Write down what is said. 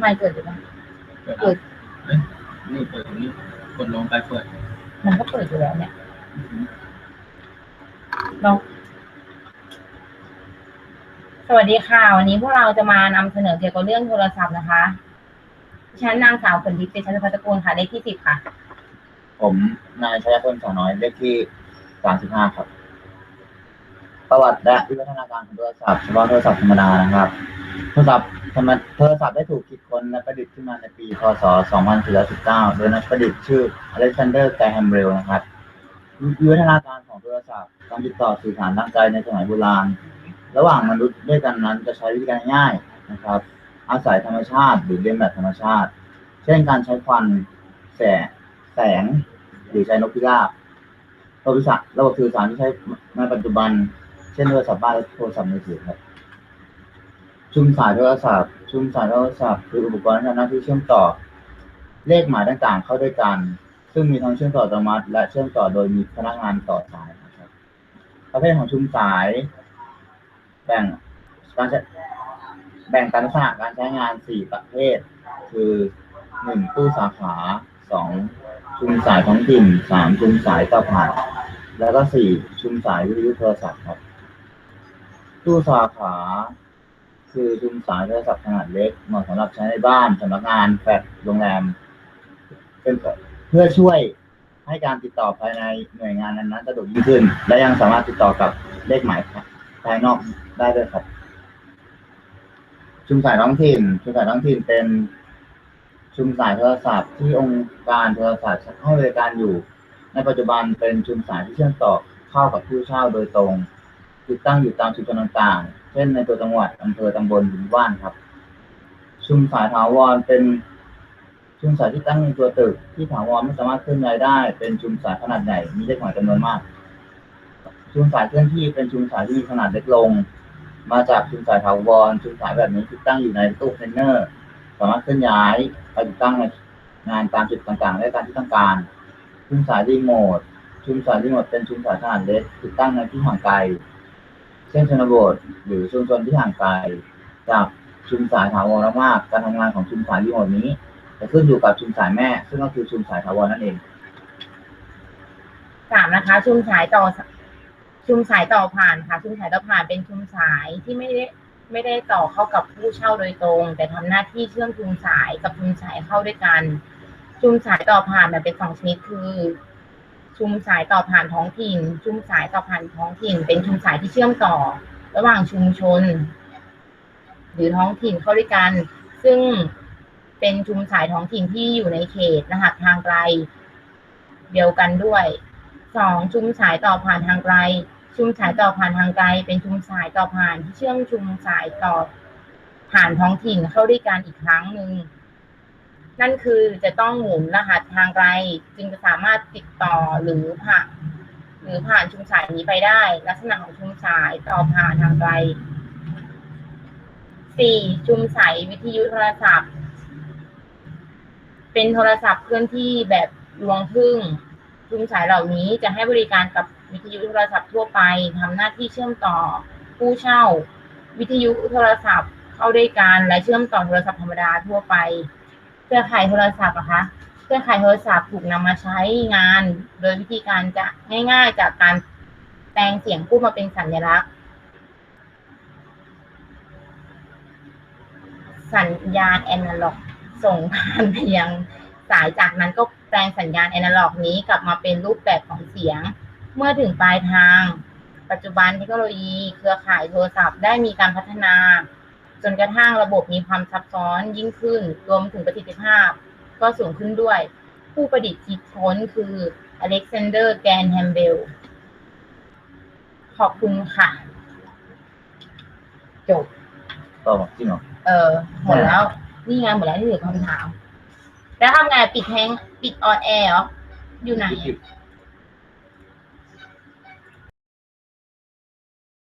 ไม่เกิดหรือเปล่าเปิดเอ้ยนี่เปิดตรงนี้กดลงไปเปิด มันก็เปิดอยู่แล้วเนี่ยลองสวัสดีค่ะ วันนี้พวกเราจะมานำเสนอเกี่ยวกับเรื่องโทรศัพท์นะคะดิฉันนางสาวฝนทิพย์เตชะพัฒกูลค่ะเลขที่สิบค่ะ ผมนายชัยพลสาวน้อยเลขที่สามสิบห้าครับ ประวัติและวิวัฒนาการของโทรศัพท์เฉพาะโทรศัพท์ธรรมดานะครับ โทรศัพท์ ธรรมโทรศัพท์ได้ถูกคิดค้นและประดิษฐ์ขึ้นมาในปีพศ 2419 โดยนักประดิษฐ์ชื่ออเล็กซานเดอร์ แกรแฮมเบลนะครับวิวัฒนาการของโทรศัพท์การติดต่อสื่อสารทางไกลในสมัยโบราณ ระหว่างมนุษย์ด้วยกันนั้นจะใช้วิธีการง่ายนะครับ อาศัยธรรมชาติหรือเลียนแบบธรรมชาติ เช่นการใช้ควันแสงแสง หรือใช้นกพิราบระบบสื่อสารระบบสื่อสารที่ใช้ในปัจจุบัน เช่นโทรศัพท์บ้านและโทรศัพท์มือถือครับ ชุมสายโทรศัพท์ ชุมสายโทรศัพท์คืออุปกรณ์ที่ทำหน้าที่เชื่อมต่อ เลขหมายต่างๆ เข้าด้วยกัน ซึ่งมีทั้งเชื่อมต่ออัตโนมัติ และเชื่อมต่อโดยมีพนักงานต่อสายนะครับ ประเภทของชุมสายแบ่งการใช้แบ่งตามลักษณะการใช้งานสี่ประเภท คือหนึ่งตู้สาขาสองชุมสายท้องถิ่นสามชุมสายต่อผ่าน แล้วก็สี่ชุมสายวิทยุโทรศัพท์ครับ ตู้สาขา คือชุมสายโทรศัพท์ขนาดเล็กเหมาะสำหรับใช้ในบ้านสำนักงานแฟลตโรงแรมเป็นเพื่อช่วยให้การติดต่อภายในหน่วยงานนั้นๆสะดวกยิ่งขึ้น และยังสามารถติดต่อกับเลขหมายภายนอกได้ด้วยครับ ชุมสายท้องถิ่น ชุมสายท้องถิ่นเป็นชุมสายโทรศัพท์ที่องค์การโทรศัพท์ให้บริการอยู่ ในปัจจุบันเป็นชุมสายที่เชื่อมต่อเข้ากับผู้เช่าโดยตรง ติดตั้งอยู่ตามชุมชนต่างๆ เช่นในตัวจังหวัดอำเภอตำบลหรือบ้านครับ ชุมสายถาวรเป็นชุมสายที่ตั้งในตัวตึก ที่ถาวรไม่สามารถเคลื่อนย้ายได้ เป็นชุมสายขนาดใหญ่มีเลขหมายจำนวนมาก ชุมสายเคลื่อนที่เป็นชุมสายที่มีขนาดเล็กลง มาจากชุมสายถาวรชุมสายแบบนี้ที่ตั้งอยู่ในตู้คอนเทนเนอร์ สามารถเคลื่อนย้ายไปติดตั้งในงานตามจุดต่างๆ และการที่ต้องการ ชุมสายรีโมทชุมสายรีโมทเป็นชุมสายขนาดเล็กติดตั้งในที่ห่างไกล เช่นชนบท หรือชุมชนที่ห่างไกลจากชุมสายถาวรมาก การทำงานของชุมสายรีโมทนี้จะขึ้นอยู่กับชุมสายแม่ ซึ่งก็คือชุมสายถาวรนั่นเองสามนะคะ ชุมสายต่อ ชุมสายต่อผ่านค่ะ ชุมสายต่อผ่านเป็นชุมสายที่ไม่ได้ไม่ได้ต่อเข้ากับผู้เช่าโดยตรง แต่ทำหน้าที่เชื่อมชุมสายกับชุมสายเข้าด้วยกัน ชุมสายต่อผ่านแบ่งเป็นสองชนิดคือ ชุมสายต่อผ่านท้องถิ่น ชุมสายต่อผ่านท้องถิ่น เป็นชุมสายที่เชื่อมต่อ ระหว่างชุมชน หรือท้องถิ่นเข้าด้วยกัน ซึ่งเป็นชุมสายท้องถิ่นที่อยู่ในเขตรหัสทางไกล เดียวกันด้วยสองชุมสายต่อผ่านทางไกล ชุมสายต่อผ่านทางไกล เป็นชุมสายต่อผ่านที่เชื่อมชุมสายต่อผ่านท้องถิ่นเข้าด้วยกันอีกครั้งหนึ่ง นั่นคือจะต้องหมุนรหัสทางไกลจึงจะสามารถติดต่อหรือผ่านหรือผ่านชุมสายนี้ไปได้ ลักษณะของชุมสายต่อผ่านทางไกลสี่ชุมสายวิทยุโทรศัพท์ เป็นโทรศัพท์เคลื่อนที่แบบรวงพึ่ง ชุมสายเหล่านี้จะให้บริการกับวิทยุโทรศัพท์ทั่วไปทำหน้าที่เชื่อมต่อผู้เช่า วิทยุโทรศัพท์เข้าด้วยกันและเชื่อมต่อโทรศัพท์ธรรมดาทั่วไป รือข่ายโทรศัพท์อะคะเครือข่ายโทรศัพท์ถูกนำมาใช้งาน โดยวิธีการจะง่ายๆจากการแปลงเสียงพูดมาเป็นสัญลักษณ์ สัญญาณแอนะล็อก ส่งผ่านไปยังสายจากนั้นก็แปลงสัญญาณแอนะล็อกนี้กลับมาเป็นรูปแบบของเสียง เมื่อถึงปลายทาง ปัจจุบันเทคโนโลยี เครือข่ายโทรศัพท์ได้มีการพัฒนา จนกระทั่งระบบมีความซับซ้อนยิ่งขึ้น รวมถึงประสิทธิภาพ ก็สูงขึ้นด้วย ผู้ประดิษฐ์คิดค้นคืออเล็กซานเดอร์แกนแฮมเบล ขอบคุณค่ะ จบต่อจริงเหรอเออ หมดแล้ว นี่ไงหมดแล้วที่เหลือคำถาม แล้วทำไงปิดแฮงปิดออนแอร์เหรอ อยู่ไหนปิด